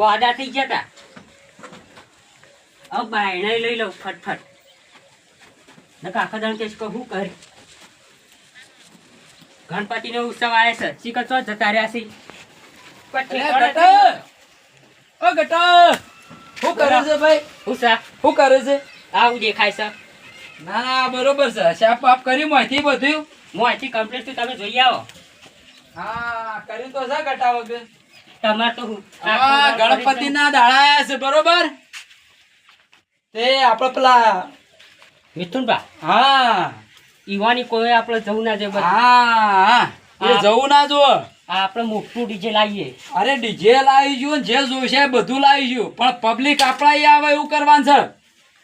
કોદા થઈ ગયા તા? હવે બાયણે લઈ લઉં ફટફટ. ને કાકા દાણ કેસ કહું કર? ગણપતિનો ઉત્સવ આવે છે. ચીકર તો જતા રહ્યા છે. ઓ કરે ભાઈ? ઉષા શું કરે છે? આવું દેખાય છે. ના ના બરોબર છે. શાપ પાપ કરી મોંથી બધું. હું અહીંથી કમ્પ્લીટ તમે જોઈ આવો. હા કર્યું તો છે ગટા વગર. તમારે તો હું હા દાડા છે બરોબર? તે આપડે પેલા મિથુનભા હા. ઈવાની કોઈ આપણે જવું ના જોઈએ હા હા એ જવું ના જો આપણે મોટું ડીજે લાવીએ. અરે ડીજે લાવીશું જે જોઈશે એ બધું જો પણ પબ્લિક આપણા આવે એવું કરવાનું છે.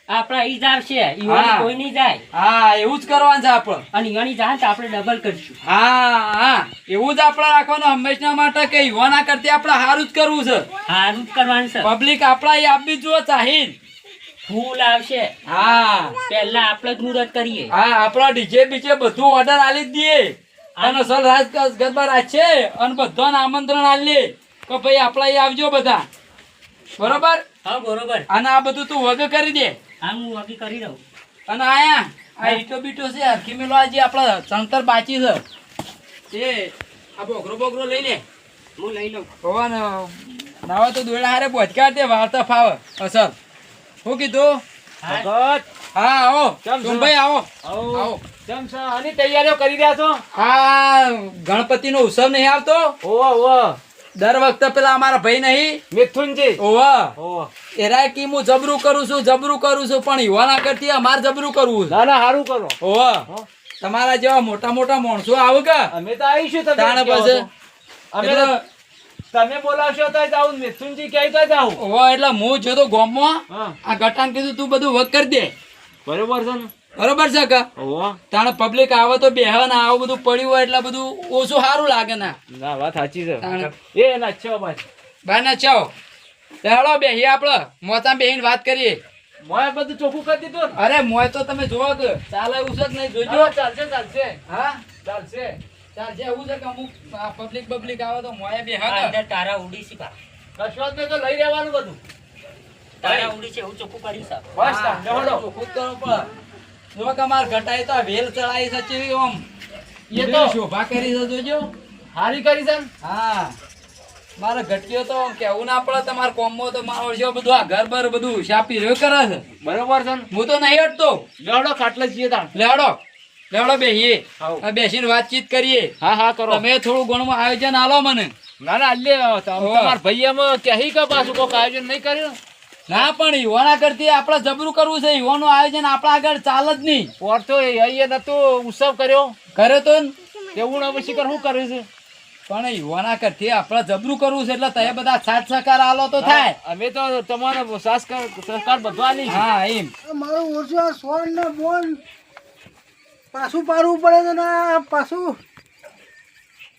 આપણા ઈ જ આવશે. ઈવાની કોઈ નહીં જાય. હા એવું જ કરવાનું છે આપણે. અને ઈવાની જાય તો આપણે ડબલ કરીશું. હા હા. એવું જ આપણે રાખવાનું. હંમેશા માટે કે યુવાના કરતી આપણે સારું જ કરવું છે. સારું જ કરવાનું છે. પબ્લિક આપણા અહીં આપી જુઓ ચાહીન ફૂલ આવશે. હા. પહેલા આપણે જ મુહૂર્ત કરીએ. હા આપણા ડીજે બીજે બધું ઓર્ડર આલી જ દઈએ. અને સર રાજ ગરબા રાખશે અને બધાને આમંત્રણ આલીએ કે ભાઈ આપણા એ આવજો બધા. બરોબર? હા બરોબર. અને આ બધું તું વગ કરી દે. હા હું વગી કરી દઉં અને આયા આ ઈટો બીટો છે હરખી મેલો આજે આપણા ચણતર બાચી છે. એ આ બોગરો બોગરો લઈ લે. હું લઈ લઉં. ભગવાન નાવા તો દોડા હારે પહોંચકા દે વાર્તા ફાવે અસર શું કીધું? હા. હા આવો. કેમ આવો. આવો. આવો. કેમ છો? આની તૈયારીઓ કરી રહ્યા છો? હા ગણપતિનો ઉત્સવ નહીં આવતો? ઓવો ઓવો દર વખતે પેલા અમારા ભાઈ નહીં. મિથુનજી. ઓવા. એરા કી હું જબરું કરું છું જબરું કરું છું પણ યુવાના કરતી અમારે જબરું કરવું ના ના સારું કરો. ઓવા. તમારા જેવા મોટા મોટા માણસો આવું કે? અમે તો આવીશું તમે તાણે કહો પછી. અમે તો- તમે બોલાવશો તો જાઉં મિથુનજી ક્યાંય તો જાઉં ઓવા એટલે હું જોતો ગોમમાં હા. આ ગટાન કીધું તું બધું વર્ક કરી દે. બરોબર છે ને? બરોબર છે કે તાણે પબ્લિક આવે તો બેહવા ના આવું બધું પડ્યું હોય એટલે બધું ઓછું સારું લાગે ના. ના વાત સાચી છે. એ ના છો ભાઈ. ભાઈ ના છો ચાલો બેહી આપણે મોતા બેહીને વાત કરીએ. મોય બધું ચોખ્ખું કરી દીધું અરે મોય તો તમે જોવો કે ચાલે એવું છે કે નહીં જોજો. ચાલશે ચાલશે. હા? ચાલશે. ચાલશે એવું છે કે અમુક પબ્લિક પબ્લિક આવે તો મોય બે હા અંદર તારા ઉડી. કશો જ તો લઈ રહેવાનું બધું. તારા ઉડી છે એવું ચોખ્ખું કરી છે. બસ. ચોખ્ખું જ કરવું પડે. જો કે અમારે તો વેલ ચડાઈ છે ચેવી ઓમ? એ એ તો તો શોભા કરી છે જોજો. હારી કરી છે હા. મારે ઘટ્યો તો કેવું ના પડે તમારે કોમમાં તો મારો ઓળખ્યો બધું આ ઘર બર બધું શાપી રહ્યો કરે છે. બરોબર છે હું તો નહીં હટતો લેવડો ખાટલે જઈએ તાણ. લેવડો. લેવડો બેહીએ. બેસીને વાતચીત કરીએ. હા હા કરો. તમે થોડું ઘણું આયોજન આલો મને. ના ના લે તમાર ભાઈ એમ કહી કે પાછું કોક આયોજન નહીં કર્યું? ના પણ યુવાના કરતી આપણે જબરું કરવું છે. યુવાનું આયોજન આપણા આગળ ચાલ જ નહીં. પોર તો અહીંયા નતું ઉત્સવ કર્યો. કર્યો તો ને. તેવું ના પછી શું કર્યું છે? પણ યુવાના કરતી આપણે જબરું કરવું છે એટલે તમે બધા સાથ સહકાર આલો તો થાય. અમે તો તમારો સંસ્કાર સંસ્કાર બધું આલી હા એમ. મારું ઓછું આ સોન ને બોન પાછું પાડવું પડે છે ને પાછું.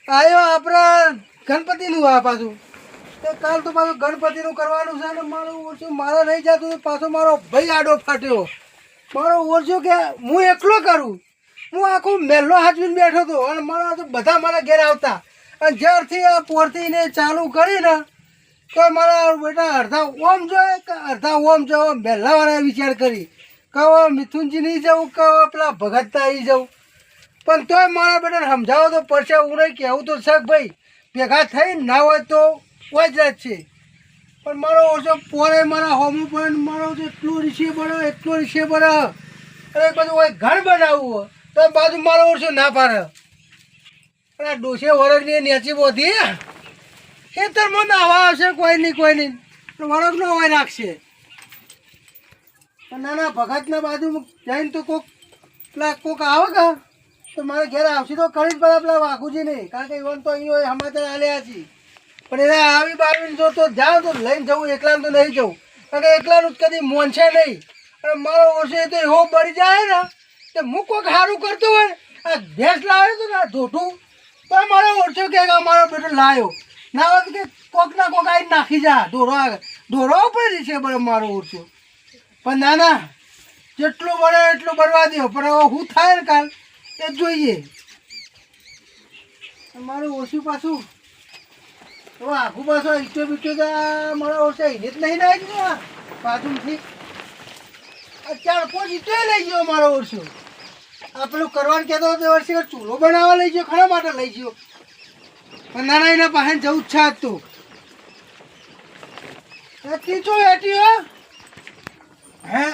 આવ્યો આપણા ગણપતિનું આ પાછું. તે કાલ તો પાછું ગણપતિનું કરવાનું છે ને મારું ઓછું મારા નહીં જતું પાછો મારો ભાઈ આડો ફાટ્યો. મારો ઓછું કે હું એકલો કરું? હું આખું મહેલો હાચવીને બેઠો હતો અને મારા તો બધા મારા ઘેર આવતા. અને જ્યારથી આ પોરથીને ચાલુ કરીને તો મારા બેટા અડધા ઓમ જોઈએ કે અડધા ઓમ જવો મહેલાવાળાએ વિચાર કરી. કહો, મિથુનજી નહીં જવું? કહો, પેલા ભગતતા આવી જવું. પણ તોય મારા બેટાને સમજાવો તો પડશે, હું નહીં કહેવું તો શક ભાઈ. ભેગા થઈ ના હોય તો જ છે. પણ મારો ઓછો પોરે મારા હોમું પણ મારો એટલો રીસે બને, એટલું રીસે બને. અને બધું હોય ઘર બનાવવું તો બાજુ મારો ઓછો ના પાડે. પણ આ ડોસે વરગની નેચી બોધી ખેતરમાં નાવા આવશે કોઈ નહીં કોઈ નહીં. વરગ નો હોય નાખશે નાના ભગતના બાજુ જઈને તો કોક, પેલા કોક આવે કે? તો મારે ઘેર આવશે તો કરી જ પેલા પેલા વાઘુજી નહીં કારણ કે ઇવન તો અહીં હોય સમાચાર આલ્યા છે. પણ એને આવી બાવીને જો તો જાઉં તો લઈને જવું, એકલાનું તો નહીં જવું. કારણ કે એકલાનું જ કદી મોનશે નહીં. અને મારો ઓછે તો એવો બળી જાય ને, કે હું કોઈક સારું કરતો હોય આ ભેંસ લાવ્યો તો ને આ ધોઠું તો મારો ઓછો કે મારો બેટો લાવ્યો ના હોય કે કોક ના કોક આવી નાખી જા. ઢોરો ઢોરો પડી છે બરાબર મારો ઓછો. પણ ના ના, જેટલું બને એટલું બરવા દો પણ હવે શું થાય ને કાલ, એ જોઈએ. મારું ઓછું પાછું તો આખું પાછો ઈચ્છો બીચો તો મારા ઓછે એને જ નહીં નાખ્યું આ ચાર પાંચ ઈચ્છો લઈ ગયો મારો ઓછો આ પેલું કરવાનું કહેતો હતો વર્ષે ચૂલો બનાવવા લઈ ગયો, ખરા માટે લઈ ગયો. પણ નાના એના પાસે જવું જ છે તો. તીચો હે?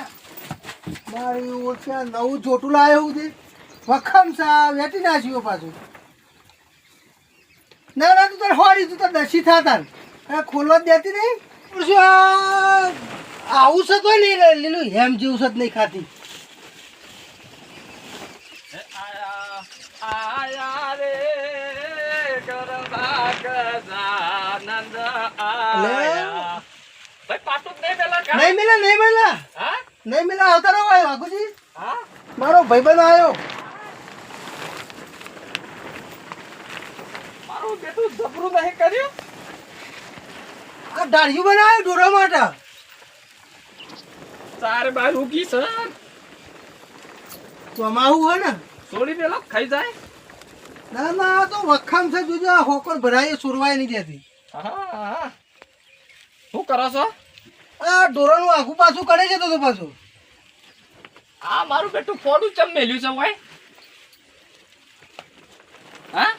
મારી ઓછા નવું જોટું લાવ્યો છે વખમ સા વેટી નાખ્યું પાછું. ના ના તું તારે હોરી તું તારે દસી થા તાર. ખોલવા જ દેતી નહીં? શું આવું છે કોઈ નહીં લીલું હેમ જેવું છે જ નહીં ખાતી? આયા રે ગરબા ગજાનંદ આયા. ભાઈ પાટું નહીં પેલા કા? નહીં મિલા નહીં મિલા. નહીં મિલા આવતા રહો હા? મારો ભાઈબંધ આવ્યો મારું બેટું જબરું નહીં કર્યું. આ દાઢિયું બનાવ્યું ઢોરા માટે? ચાર બાર ઉગી સર કમાવું હે ને? સોડી પેલો ખાઈ જાય. ના ના તો વખામ છે જોજો હોકર ભરાય સુરવાય નહીં દેતી. હા શું કરો છો? આ ઢોરાનું આખું પાછું કરે છે તો તો પાછું. આ મારું બેટું ફોડું ચમ મેલ્યું છે ભાઈ હા?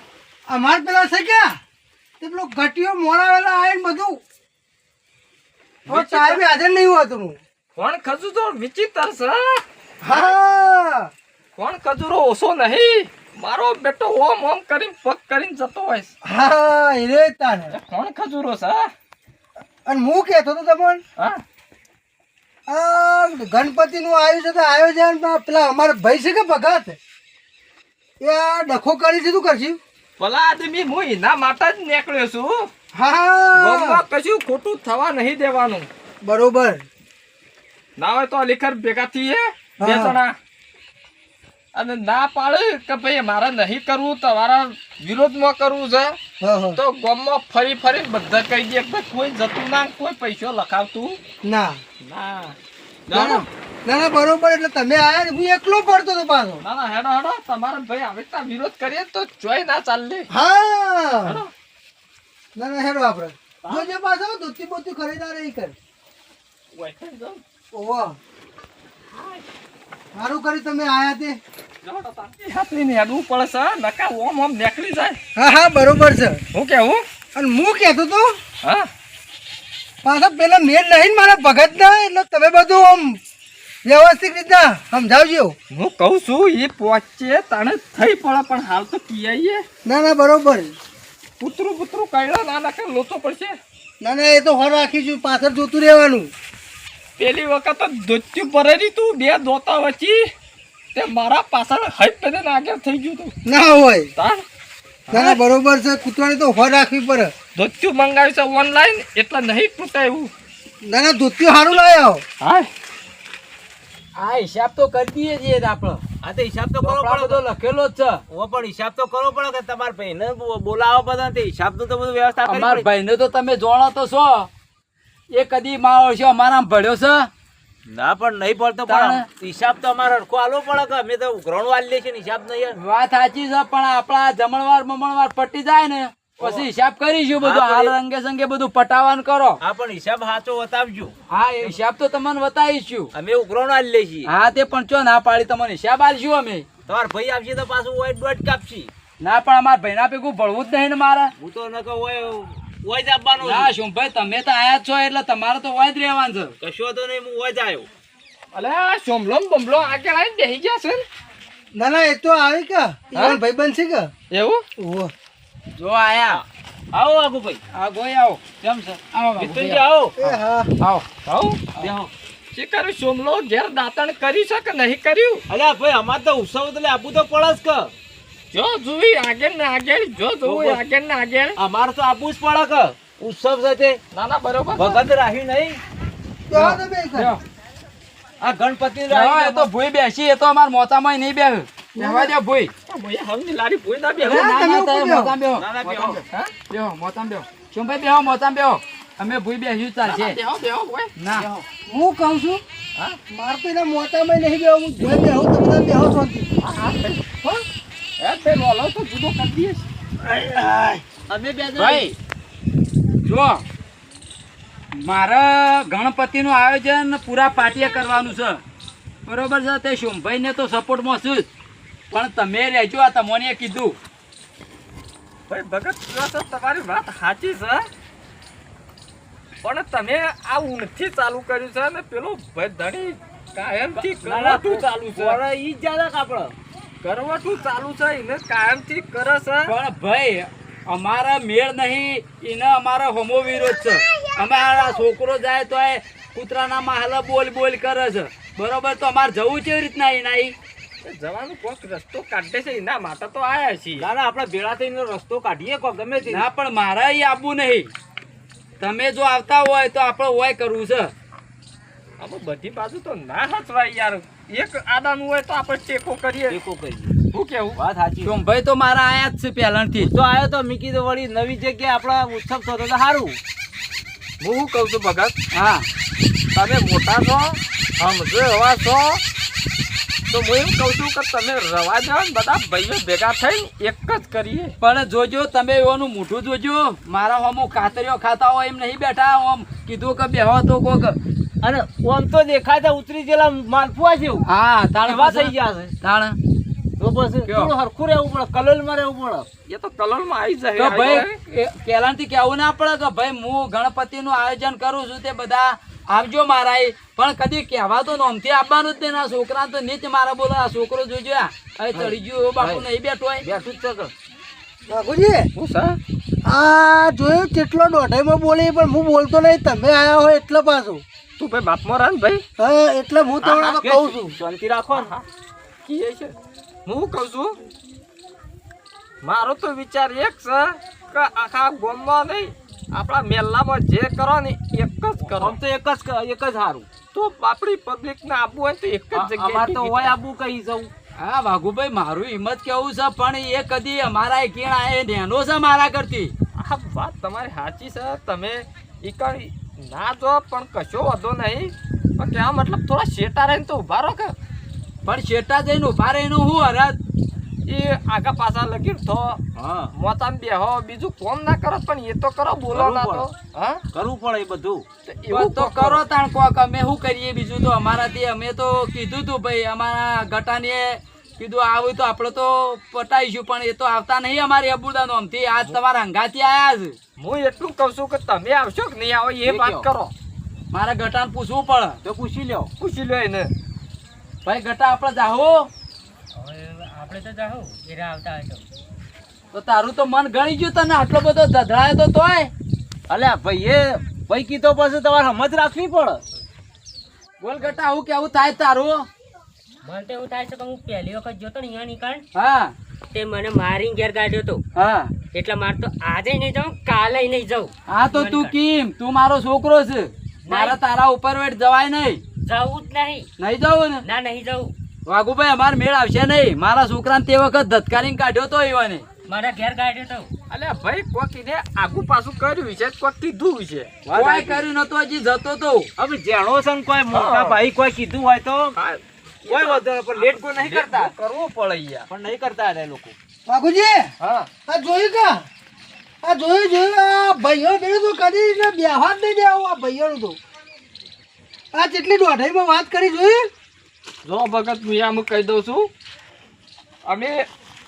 અમાર પેલા છે ક્યાં? તે પેલો ઘટીઓ મોરાવેલા આવીને બધું. હવે સાહેબ હાજર નહીં હોતું કોણ ખજુ તો વિચિત્ર છે હા? કોણ ખજૂરો ઓછો નહીં? મારો બેટો ઓમ ઓમ કરીને પગ કરીને જતો હોય હા એ રે તાને કોણ ખજૂરો છે અને હું કહેતો તો તમને? હા? આ ગણપતિનું આવ્યું છે તો આયોજન પેલા અમારા ભાઈ છે કે ભગત? એ આ ડખો કરી દીધું કરશું. ભલા આદમી હું એના માટે જ નીકળ્યો છું. હા. કશું ખોટું થવા નહીં દેવાનું. બરોબર. ના હોય તો અલીખર ભેગા થઈએ બે જણા. અને ના પાડે કે ભાઈ મારે નહીં કરવું તમારા વિરોધમાં કરવું છે તો ગામમાં ફરી ફરી બધા કહી દે કે કોઈ જતું ના કોઈ પૈસો લખાવતું. ના. ના. ના બરોબર એટલે તમે આયા ને હું એકલો પડતો હતો પાછો. ના ના હેડો હેડો તમારે ભાઈ આવી રીતના વિરોધ કરીએ તો જોઈ ના ચાલે હા. ના ના હેડો આપણે. જોજે પાછો ધોતી બોતી ખરીદાર એ કર. ઓવા. સારું કરી તમે આયા તે. જાઓ તો તાર. હાથની ને હેડવું પડે છે નકા ઓમ ઓમ નીકળી જાય. હા હા બરોબર છે. હું કેવું અને હું કહેતો તો હા. પાછા પેલા મેળ નહીં મારા ભગત ના એટલે તમે બધું આમ વ્યવસ્થિત રીતના સમજાવજો. હું કહું છું એ પહોંચે તને થઈ પડે પણ હાલ તો કિયાઈએ. ના ના બરોબર. કૂતરું કૂતરું કઈડા ના નાખે લોચો પડશે. ના ના એ તો હોર રાખીશું પાછળ જોતું રહેવાનું. પેલી વખત તો ધોત્યું ભરેલી તું બે દોતા વચ્ચી. તે મારા પાછળ હાઈટ પેલે આગળ થઈ ગયું તું. ના હોય. તાર ના ના બરોબર છે કૂતરાની તો હોર રાખવી પડે. ધોત્યું મંગાવ્યું છે ઓનલાઈન એટલે નહીં તૂટે એવું ના ના દોચ્યું સારું લાવ્યો હા આ હિસાબ તો કરી દઈએ છીએ આપણો આ તો હિસાબ તો કરવો પડે બધો લખેલો જ છે. ઓ પણ હિસાબ તો કરવો પડે કે તમારા ભાઈને બોલાવો બધા તે હિસાબ તો બધું વ્યવસ્થા કરવી અમાર. ભાઈને તો તમે જોણો તો છો. એ કદી માવો છે અમારા ભળ્યો છે? ના પણ નહીં પડતો પણ હિસાબ તો અમારે અડખો આલવો પડે કે અમે તો ગ્રહણ આલી લઈએ છીએ હિસાબ નહીં વાત સાચી છે પણ આપણા જમણવાર મમણવાર પટી જાય ને. પછી હિસાબ કરીશું બધું હાલ રંગે સંગે બધું પટાવાનું કરો. હા પણ હિસાબ સાચો બતાવજો હા એ હિસાબ તો તમને બતાવીશું અમે ઉઘરો આલી લઈશી હા તે પણ ચો ના પાડી તમને હિસાબ આલશું અમે. તમારા ભાઈ આવશે તો પાછું હોય દોઢ કાપશી. ના પણ અમારા ભાઈના ભેગું ભળવું જ નહીં ને મારે. હું તો ન કહું ઓય ઓય જ આપવાનું હા શું ભાઈ તમે તો આયા જ છો એટલે તમારે તો વાય જ રહેવાનું છે. કશો તો નહીં હું હોય જ આવ્યો અલે આ સોમલો ને બમલો આગળ આવીને બેસી ગયા છે ને. ના ના એ તો આવી કે. ભાઈ બનશે કે? એવું? ઓહો જો આયા. આવો આગુ ભાઈ આ ગોઈ આવો. કેમ છે? આવો બાપુ, આવો. આવો. આવો. બેહો. શિકાર સોમલો ઘેર દાતણ કરી છે કે નહીં કર્યું? અલ્યા ભાઈ અમાર તો ઉત્સવ એટલે આપવું તો પડે જ કે. જો જોઈ આગળ ને આગળ જો જોઈ આગળ ને આગળ અમારે તો આપવું જ પડે કે. ઉત્સવ છે તે. ના ના બરોબર. ભગત રાહી નહીં. આ ગણપતિ રાહી એ તો ભૂઈ બેસી એ તો અમાર મોતામાં નહીં બેહ. બેહવા દે ભૂઈ. ભાઈ હમની લારી ભૂઈ ના બે ના, ના, તમે તમે બેહો. ના, ના, બેહો. બેહો. હા? બેહો, મોચામાં બેહો. શું બેહો અમે ભૂઈ બેસ્યું ચાલશે બેહો બેહો ભાઈ. ના. હું કહું છું હા? મારે તો એના મોતામાં નહીં બેહું હું જોઈ બેહું તો બધા બેહો. શાંતિ એ તે લોલો તો જુદો કરી દઈએ. અમે બે ભાઈ જો મારા ગણપતિનું આયોજન પૂરા પાટીએ કરવાનું છે. બરોબર છે તે શુંભાઈને તો સપોર્ટમાં છું જ. પણ તમે રહેજો આ તમને કીધું. ભાઈ ભગત તમારી વાત સાચી છે. પણ તમે આ ઊંઘથી ચાલુ કર્યું છે ને પેલો ભાઈ ધણી કાયમથી કરવાતું ચાલુ છે. અરે ઈ જ્યાદા કાપડ કરવાતું ચાલુ છે એને કાયમથી કરે છે. પણ ભાઈ અમારા મેળ નહીં એને અમારો હોમો વિરોધ છે. અમારા છોકરો જાય તો એ કૂતરાના માહલા બોલ બોલ કરે છે. બરોબર તો અમારે જવું કેવી રીતના એના? જવાનું કોક રસ્તો કાઢે છે. એના માટે તો આયા છીએ દાદા આપણે ભેળા થઈને રસ્તો કાઢીએ કોક ગમે તે ના પણ મારે ઈ આવવું નહીં. તમે જો આવતા હોય તો આપણે હોય કરવું છે. આપણે બધી બાજુ તો ના હચવાય યાર. એક આદાનું હોય તો આપણે ટેકો કરીએ. ટેકો કરીએ. શું કેવું? વાત સાચી ભાઈ તો મારા આયા જ છે પહેલાંથી. તો આવ્યો તો મીકી તો વળી નવી જગ્યાએ આપણા ઉત્સવ થતો તો સારું હું શું કહું છું ભગત? હા. તમે મોટા છો સમજો એવા છો તો હું એમ કહું છું કે તમે રવા જાઓ ને બધા ભાઈઓ ભેગા થઈને એક જ કરીએ. પણ જોજો તમે એનું મોઢું જોજો. મારા હોમ કાતરીઓ ખાતા હોય એમ નહીં બેઠા ઓમ કીધું કે બેહો તો કોક. અને ઓમ તો દેખાય છે ઉતરી ગયેલા માલપુઆ જેવું. હા તાણ એવા થઈ ગયા છે. તાણ. તો કયો? થોડું હરખું રહેવું પડે કલોલમાં રહેવું પડે. એ તો કલોલમાં આવી જાય ભાઈ પહેલાથી કેવું ના પડે કે ભાઈ હું ગણપતિનું આયોજન કરું છું તે બધા આવજો મારા. પણ કદી કહેવા તો નોમથી આવવાનું જ નહીં. છોકરા તો નીચ મારા બોલો આ છોકરો જોજો આ. હવે ચડી ગયો બાપુ નહીં બેઠો બેઠું જ. બાપુજી શું છે આ જોયું કેટલો દોઢાઈમાં બોલી પણ હું બોલતો નહીં. તમે આયા હોય એટલે પાછું. તું ભાઈ બાપમાં રાન ભાઈ. હા એટલે હું તમને કહું છું. શાંતિ રાખો ને. કીએ છે? હું કહું છું? મારો તો વિચાર એક છે કે આખા ગામમાં નહીં આપણા મેલામાં જે કરો ને એક જ કરો. તો એક જ એક જ સારું તો આપણી પબ્લિક ને આપવું હોય તો એક જ જગ્યાએ તો હોય આપવું કહી જવું. હા વાઘુભાઈ મારું હિંમત કેવું છે પણ એ કદી અમારા કેણા એ નેનો છે મારા કરતી આ વાત તમારી સાચી છે. તમે ઈકણ ના જો પણ કશો વાંધો નહીં. પણ ત્યાં મતલબ થોડા શેટા રહીને તો ઊભા રહો કે. પણ શેટા જઈને ઊભા રહીને હું હરત? એ આગા પાછા લગીર થો મોતામ બેહો બીજું કોમ ના કરો પણ એ તો કરો બોલો ના તો. હા? કરવું પડે એ બધું. તો એવું તો કરો તાણ કોક અમે શું કરીએ બીજું તો? અમારાથી અમે તો કીધું તું ભાઈ અમારા ગટાને કીધું આવું તો આપણે તો પટાઈશું પણ એ તો આવતા નહીં અમારી અબુદાનો. આમથી આજ તમારા હંગાથી આયા જ. હું એટલું કહું છું કે તમે આવશો કે નહીં આવો એ એ વાત કરો. મારા ગટાને પૂછવું પડે. તો પૂછી લ્યો. પૂછી લો એને. ભાઈ ગટા આપણે જાહો. આપણે તો જાઓ એરા આવતા હતો તો તારું તો મન ગણી ગયું તને આટલો બધો ધધડાયો તો તોય. અલ્યા ભાઈ એ ભાઈ કીધો પછી તમારે સમજ રાખવી પડે. બોલ ગટા આવું કેવું થાય તારું? મને તો એવું થાય છે કે હું પહેલી વખત જોતો ને અહીંયા નીકળ હા. તે મને મારી ઘેર કાઢ્યો તો હા. એટલે મારે તો આજે નહીં જાઉં કાલે નહીં જાઉં. હા તો તું કીમ? તું મારો છોકરો છે. મારા તારા ઉપર વેટ જવાય નહીં. જવું જ નહીં. નહીં જવું ને? ના નહીં જવું. વાઘુભાઈ અમાર મેળ આવશે નહીં. મારા છોકરાને તે વખત ધતકારીને કાઢ્યો તો એવાને મારા ઘેર કાઢ્યો તો. અલ્યા ભાઈ કોક એને આગુ પાછું કર્યું છે કોક કીધું છે. કોઈ કર્યું નતો હજી જતો તો. હવે જેણો છે કોઈ મોટા ભાઈ કોઈ કીધું હોય તો? કોઈ વાંધો નહીં, પણ લેટ કો નહીં કરતા. કરવું પડે યાર. પણ નહીં કરતા રે લોકો. વાઘુજી હા. આ જોયું કા? આ જોયું જોયું આ ભાઈઓ બેડું તો કદી ને બેહવા જ નહીં દેવું આ ભાઈઓનું તો. આ જેટલી દોઢાઈમાં વાત કરી જોયું? જો ભગત હું કહી દઉં છું અમે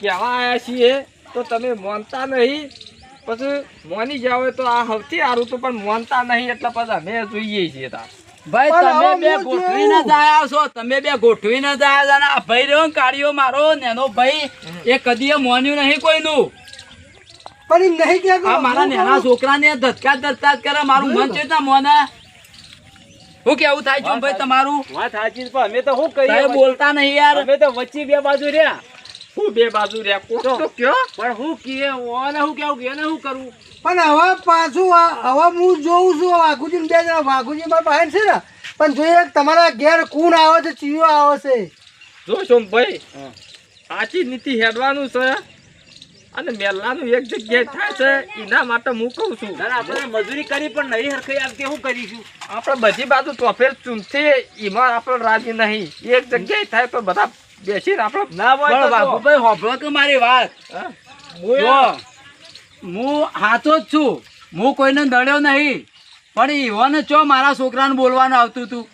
કહેવા આવ્યા છીએ તો તમે માનતા નહીં. પછી મોની જાવ તો આ સૌથી સારું તો પણ માનતા નહીં એટલે પછી અમે જોઈએ છીએ તાર. ભાઈ તમે બે ગોઠવીને. જ આયા છો તમે બે ગોઠવીને જ આયા છો. ને આ ભાઈ રહ્યો ને મારો નેનો ભાઈ એ કદીએ મોન્યું નહીં કોઈનું. પણ એમ નહીં કે આ મારા નેના છોકરાને ધક્કા ધક્કા કરે મારું મન છે મોના મોને હું કેવું થાય છું? ભાઈ તમારું? વાત સાચી પણ અમે તો શું કહીએ બોલતા નહીં યાર. અમે તો વચ્ચે બે બાજુ રહ્યા. હું બે બાજુ રહ્યા? કોટો કયો? પણ હું કીએ ઓને હું કેવું કે ને હું કરું? પણ હવે પાછું હવે હું જોઉં છું વાઘુજી બે જણા. વાઘુજી મારા પાસે છે ને. પણ જોઈએ તમારા ઘેર કુણ આવે છે ચીયો આવે છે. જો સોમભાઈ સાચી નીતિ હેડવાનું છે. અને મેલાનું એક જગ્યાએ થાય છે એના માટે હું કહું છું. આપણે મજૂરી કરી પણ નહીં હરખાઈ આવતી શું કરીશું? આપણે બધી બાજુ તોફેર ચૂંથી એમાં આપણે રાજી નહીં. એક જગ્યાએ થાય તો બધા બેસીને આપણે ના હોય. બાબુભાઈ હોભળો કે મારી વાત. હા? હું હાથો જ છું. હું કોઈને નડ્યો નહીં. પણ ઈવોને ચો મારા છોકરાને બોલવાનું આવતું હતું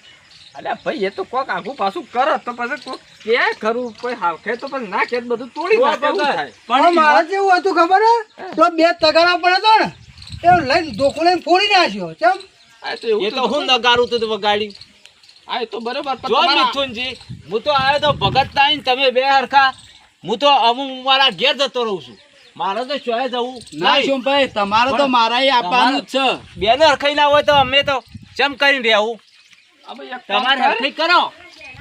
અલ્યા ભાઈ એ તો કોક આગું પાછું કરે તો પછી કોક કે ખરું? કોઈ હાવખે તો પણ ના કે બધું તોડી નાખે પણ મારા જેવું હતું ખબર તો બે તગારા પડે તો ને એ લઈને ધોકો લઈને ફોડી નાખ્યો ચમ આ તો એવું એ તો હું નગારું તું વગાડી. આ તો બરોબર જો મિથુનજી હું તો આવ્યો તો ભગત તાઈ તમે બે હરખા હું તો અમુક મારા ઘેર જતો રહું છું. મારે તો શોએ જવું ના શું ભાઈ તમારે તો મારા આપવાનું જ છે. બેને હરખાઈ ના હોય તો અમે તો ચમ કરીને રહેવું? તમારે હરખાઈ કરો.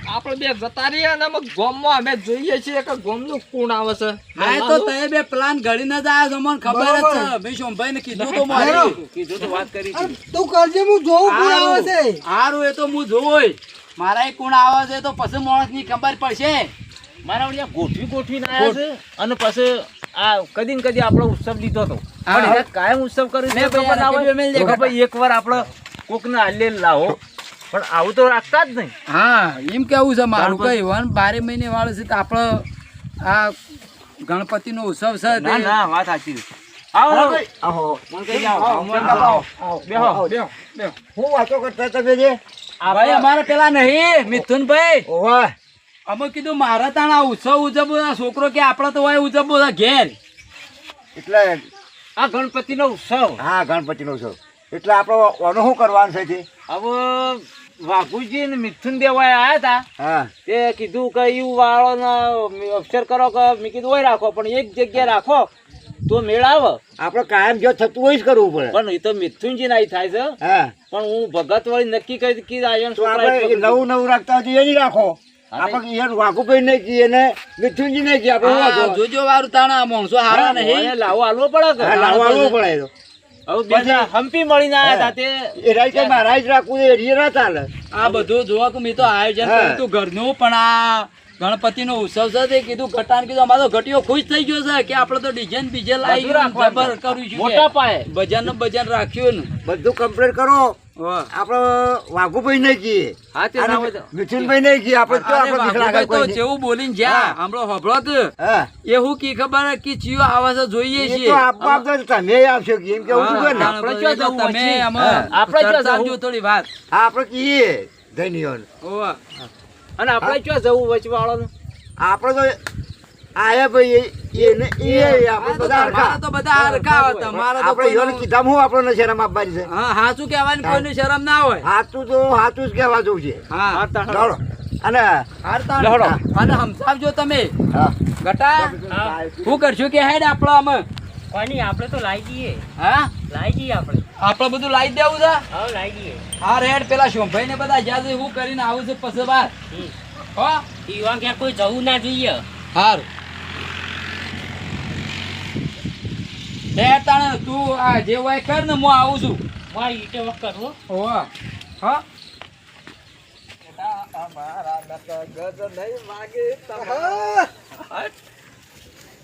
આપણે બે જતા રહીએ અને ગોમમાં અમે જોઈએ છીએ કે ગોમનું કોણ આવે છે. હા તો તમે બે પ્લાન ઘડીને જ આવ્યા મને ખબર જ છે. મેં શોભાઈ ને કીધું તો મારે. કીધું તો વાત કરી છે. તું કરજે હું જોઉં કોણ આવે છે. હારું એ તો હું જોઉં. મારા એ કોણ આવે છે તો પછી માણસની ખબર પડશે. મારા વળી ગોઠવી ગોઠવી ગોઠવીને આવ્યા છે. અને પછી આ કદી ને કદી આપણો ઉત્સવ લીધો હતો. પણ કાયમ ઉત્સવ કર્યો છે ખબર તો ભાઈ આપણે કોકને હાલે લાવો. પણ આવું તો રાખતા જ નહીં. હા એમ કેવું છે મારું કઈ બારે મહિને વાળું છે તો આપણો આ ગણપતિ નો ઉત્સવ છે ના ના વાત સાચી. આવો આવો. મને કહી જાઓ. આવો, બેહો. હું વાતો કરતા તમે જે ભાઈ અમારે પેલા નહીં મિથુનભાઈ. ઓવા. અમે કીધું મારા તાણ આ ઉત્સવ ઉજવવો આ છોકરો કે આપણે તો હોય ઉજવવો ઘેર. એટલે આ ગણપતિનો ઉત્સવ. હા ગણપતિનો ઉત્સવ. એટલે આપણો ઓનો શું કરવાનું છે હવે વાઘુજી ને મિથુન દેવાય આયા હતા તે કીધું કે એવું વાળો અક્ષર કરો કે મેં કીધું હોય રાખો પણ એક જગ્યાએ રાખો તો મેળ આવે. આપણે કાયમ જો થતું હોય જ કરવું પડે. પણ એ તો મિથુનજી ના થાય છે. પણ હું ભગત વળી નક્કી કરી કે નવું નવું રાખતા હોય એ રાખો. આપણે વાઘુભાઈ નહીં કહીએ ને મિથુનજી ને કહીએ આપણે જોજો વારું તાણા માણસો હારા નહીં લાવો હાલવો પડે લાવો હા, પડે. હંપી મળીને આયા હતા તે કે મારા રાખવું એ ચાલે આ બધું જોવા કે મેં તો આયોજન. કર્યું તું ઘરનું પણ આ ગણપતિ નો ઉત્સવ છે તે કીધું ઘટાને કીધું અમારો ઘટીઓ ખુશ થઈ ગયો છે કે આપણે તો ડિઝાઇન બીજે લાવી જબર કર્યું છે મોટા પાયે. ભજન ભજન રાખ્યું ને. બધું કમ્પ્લીટ કરો. આપણે વાઘુભાઈ નહીં તો મિથુનભાઈ નહીં કહીએ આપણે તો આપણે તો જેવું બોલીને જ્યાં હમણાં હોભળો કે હા. એવું કી ખબર કે ચિયો આવે છે જોઈએ છીએ. કે. ને? આપણે તમે. આપણે? જો થોડી વાત. આપણે ઓવા. અને આપણે ક્યાં જવું વચવાળાનું? આપણે તો આયા ભાઈ એને એ આપણે બધા હરખા. તો બધા હરખા હતા. તમારા તો આપણે યોન કીધા હું આપણને શરમ આપવાની છે. હા હાચું કહેવાની કોઈની શરમ ના હોય. હાચું તો હાચું જ કહેવા જવું છે. હા. ચાલો અને હારતા અને સમજાવજો તમે. હા. ઘટા હું. કરશું કે હેડ આપણો અમે કોની આપણે તો લાવી દઈએ. હા? લાવી દઈએ આપણે. આપણે બધું લાવી દેવું છે? હા લાવી દઈએ. હા રેડ પેલા શોભાઈ ને બધા જ્યાં હું કરીને આવું છું પછી બાર હો? ઈવા ક્યાં કોઈ જવું ના જોઈએ. હારું. તાણે તું આ જે હોય કર ને હું આવું છું. મારી વખત હા. હા,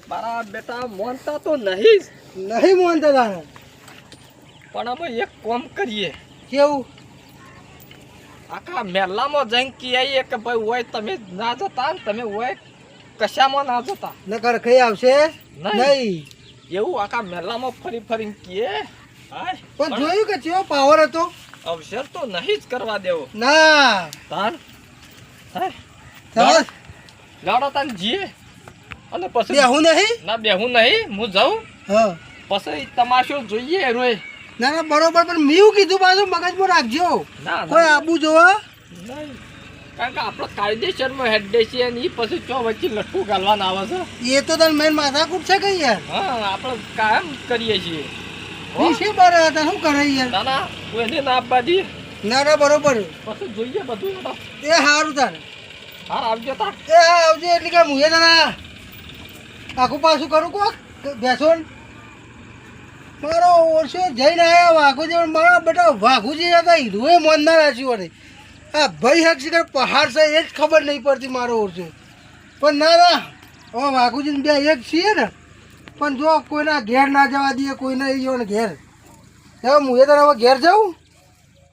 મારા બેટા મોનતા તો નહીં. નહીં મોનતા તારે? પણ અમે એક કોમ કરીએ. કેવું? આખા મેલામાં જઈને કહીએ કે ભાઈ હોય તમે ના જતા ને તમે હોય કશામાં ના જતા. નકર કઈ આવશે? નહીં. એવું આખા મેલામાં ફરી ફરીને કીએ. હાય, પણ જોયું કે ચેવો પાવર હતો? અવસર તો નહીં જ કરવા દેવો. ના. હાય, સરસ ગાડો તાન જીએ. અને પછી બેહું નહીં? ના બેહું નહીં હું જાઉં. હા. પછી તમાશો જોઈએ રોય ના ના બરોબર પણ મેં કીધું પાછું મગજમાં રાખજો. ના કોઈ આબુ જોવા. નહીં. કારણ કે આપણે કાયદેસરમાં હેડે છે અને એ પછી ચો વચ્ચે લટકું ગાલવાના આવે છે. એ તો તને મેન માથાકૂટ છે કઈ યાર? હા આપણે કાયમ કરીએ છીએ. હો? ઈ હતા શું કરે યાર? ના ના કોઈને ના આપવા દઈએ ના ના બરોબર. પછી જોઈએ બધું એ સારું તારે. હા આવજો તા એ હા આવજે એટલે કે હું એ તને આખું પાછું કરું? કોક? બેસો ને. મારો ઓછો જઈને આવ્યા વાઘુજી મારા બેટા વાઘુજી હતા હીરોએ મોનના રાખ્યું અને. આ ભાઈ હકશીકર પહાડ છે, એ જ ખબર નહીં પડતી મારો ઓછો. પણ ના ના. હવે વાઘુજીને બે એક છીએ ને. પણ જો કોઈના ઘેર ના જવા દઈએ, કોઈને ઈયોને ઘેર. હવે હું એ તને હવે ઘેર જાઉં?